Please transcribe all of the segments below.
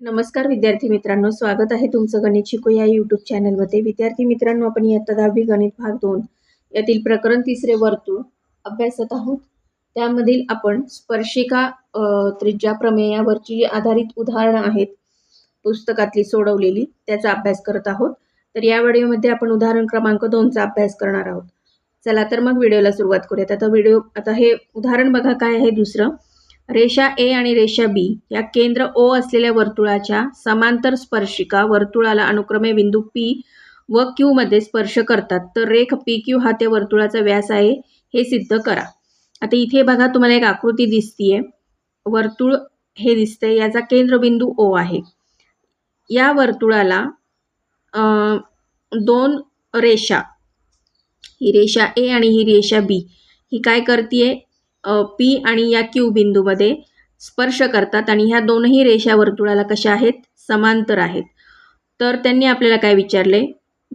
नमस्कार विद्यार्थी मित्रांनो स्वागत आहे तुमचं गणित शिकू या यूट्यूब चॅनलमध्ये विद्यार्थी मित्रांनो आपण इयत्ता दहावी गणित भाग दोन यातील प्रकरण तिसरे वर्तुळ अभ्यासत आहोत. त्यामधील आपण स्पर्शिका त्रिज्या प्रमेयावरची जी आधारित उदाहरणं आहेत पुस्तकातली सोडवलेली त्याचा अभ्यास करत आहोत. तर या व्हिडिओमध्ये आपण उदाहरण क्रमांक दोनचा अभ्यास करणार आहोत. चला तर मग व्हिडिओला सुरुवात करूयात. आता व्हिडिओ आता हे उदाहरण बघा काय आहे दुसरं. रेषा ए आणि रेषा बी या केंद्र ओ असलेल्या वर्तुळाच्या समांतर स्पर्शिका वर्तुळाला अनुक्रमे बिंदू पी व क्यूमध्ये स्पर्श करतात. तर रेख पी क्यू हा त्या वर्तुळाचा व्यास आहे. हे सिद्ध करा. आता इथे बघा तुम्हाला एक आकृती दिसतीये. वर्तुळ हे दिसतंय. याचा केंद्रबिंदू ओ आहे. या वर्तुळाला दोन रेषा ही रेषा ए आणि ही रेषा बी ही काय करते पी आणि या क्यू बिंदूमध्ये स्पर्श करतात आणि ह्या दोनही रेषा वर्तुळाला कशा आहेत? समांतर आहेत. तर त्यांनी आपल्याला काय विचारले?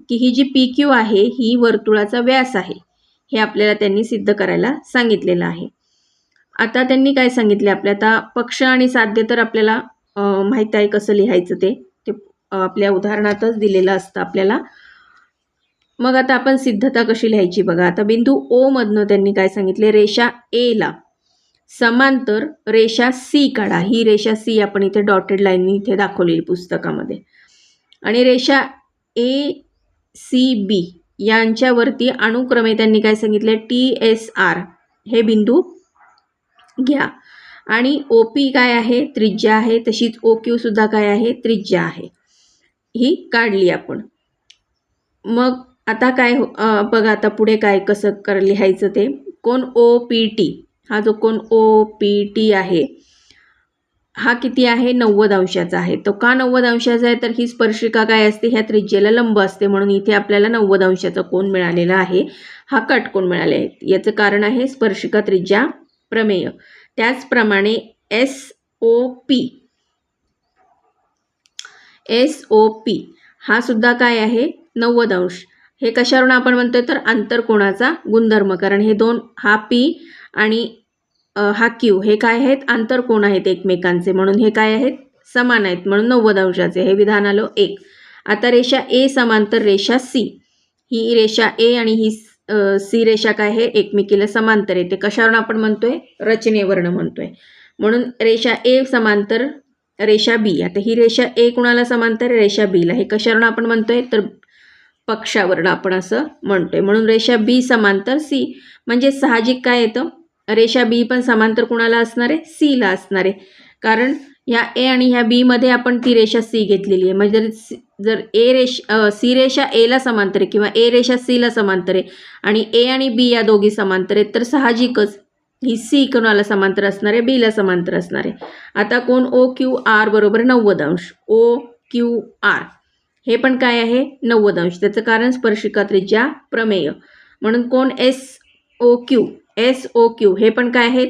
की ही जी पी क्यू आहे ही वर्तुळाचा व्यास आहे. हे आपल्याला त्यांनी सिद्ध करायला सांगितलेलं आहे. आता त्यांनी काय सांगितले आपल्या आता पक्ष आणि साध्य तर आपल्याला माहीत आहे कसं लिहायचं ते. ते आपल्या उदाहरणातच दिलेलं असतं आपल्याला. मग आता आपण सिद्धता कशी लिहायची बघा. आता बिंदू ओ मधनं त्यांनी काय सांगितले? रेषा एला समांतर रेषा सी काढा. ही रेषा सी आपण इथे डॉटेड लाईननी इथे दाखवलेली पुस्तकामध्ये. आणि रेषा ए सी बी यांच्यावरती अनुक्रमे त्यांनी काय सांगितले? टी एस आर हे बिंदू घ्या. आणि ओ पी काय आहे? त्रिज्या आहे. तशीच ओ क्यू सुद्धा काय आहे? त्रिज्या आहे. ही काढली आपण. मग आता काय हो बघा आता पुढे काय कसं कर लिहायचं ते. कोण ओ पी टी हा जो कोण ओ पी टी आहे हा किती आहे? नव्वद अंशाचा आहे. तो का नव्वद अंशाचा आहे? तर ही स्पर्शिका काय असते? ह्या त्रिज्येला लंब असते. म्हणून इथे आपल्याला नव्वद अंशाचा कोण मिळालेला आहे. हा कटकोन मिळाले आहे याचं कारण आहे स्पर्शिका त्रिज्या प्रमेय. त्याचप्रमाणे S O P S O P हा सुद्धा काय आहे? नव्वद अंश. हे कशावरून आपण म्हणतोय? तर आंतरकोणाचा गुणधर्म. कारण हे दोन हा पी आणि हा क्यू हे काय आहेत? आंतरकोण आहेत एकमेकांचे? म्हणून हे काय आहेत? समान आहेत. म्हणून नव्वद अंशाचे. हे विधान आलो एक. आता रेषा ए समांतर रेषा सी ही रेषा ए आणि ही सी रेषा काय आहे? एकमेकीला समांतर आहे. ते कशावरून आपण म्हणतोय? रचनेवरनं म्हणतोय. म्हणून रेषा ए समांतर रेषा बी आता ही रेषा ए कुणाला समांतर रेषा बीला हे कशावरून आपण म्हणतोय? तर पक्षावर्ण आपण असं म्हणतोय. म्हणून रेषा बी समांतर सी. म्हणजे साहजिक काय येतं? रेषा बी पण समांतर कुणाला असणार? आहे सीला असणार. आहे कारण ह्या ए आणि ह्या बीमध्ये आपण ती रेषा सी घेतलेली आहे. म्हणजे जर सी- जर ए रेष सी रेषा एला समांतर आहे किंवा ए रेषा सीला समांतर आहे आणि ए आणि बी या दोघी समांतर आहेत तर साहजिकच ही सी कोणाला समांतर असणार आहे? बीला समांतर असणार आहे. आता कोण? ओ क्यू आर बरोबर नव्वद अंश. ओ क्यू आर हे पण काय आहे? नव्वद अंश. त्याचं कारण स्पर्शिका त्रिज्या प्रमेय. म्हणून कोण? S O Q. S O Q. हे पण काय आहे?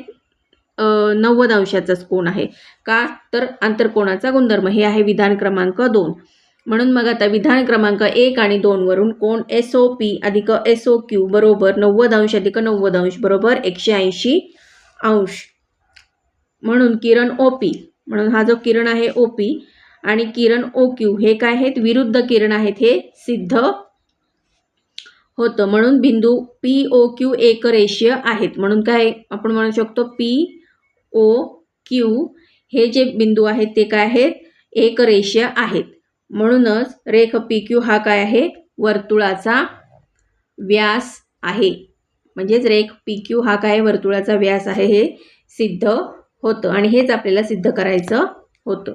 नव्वद अंशाचाच कोण आहे. का? तर आंतरकोणाचा गुणधर्म. हे आहे विधान क्रमांक दोन. म्हणून मग आता विधान क्रमांक एक आणि दोनवरून कोण? एस ओ पी अधिक एस ओ क्यू बरोबर नव्वद अंश अधिक नव्वद अंश बरोबर एकशे ऐंशी अंश. म्हणून किरण ओ पी. म्हणून हा जो किरण आहे ओ पी आणि किरण ओ क्यू हे काय आहेत? विरुद्ध किरण आहेत हे सिद्ध होतं. म्हणून बिंदू पी ओ क्यू एकरेषीय आहेत. म्हणून काय आपण म्हणू शकतो? पी ओ क्यू हे जे बिंदू आहेत ते काय आहेत? एकरेषीय आहेत. म्हणूनच रेख पी क्यू हा काय आहे? वर्तुळाचा व्यास आहे. म्हणजेच रेख पी क्यू हा काय वर्तुळाचा व्यास आहे हे सिद्ध होतं. आणि हेच आपल्याला सिद्ध करायचं होतं.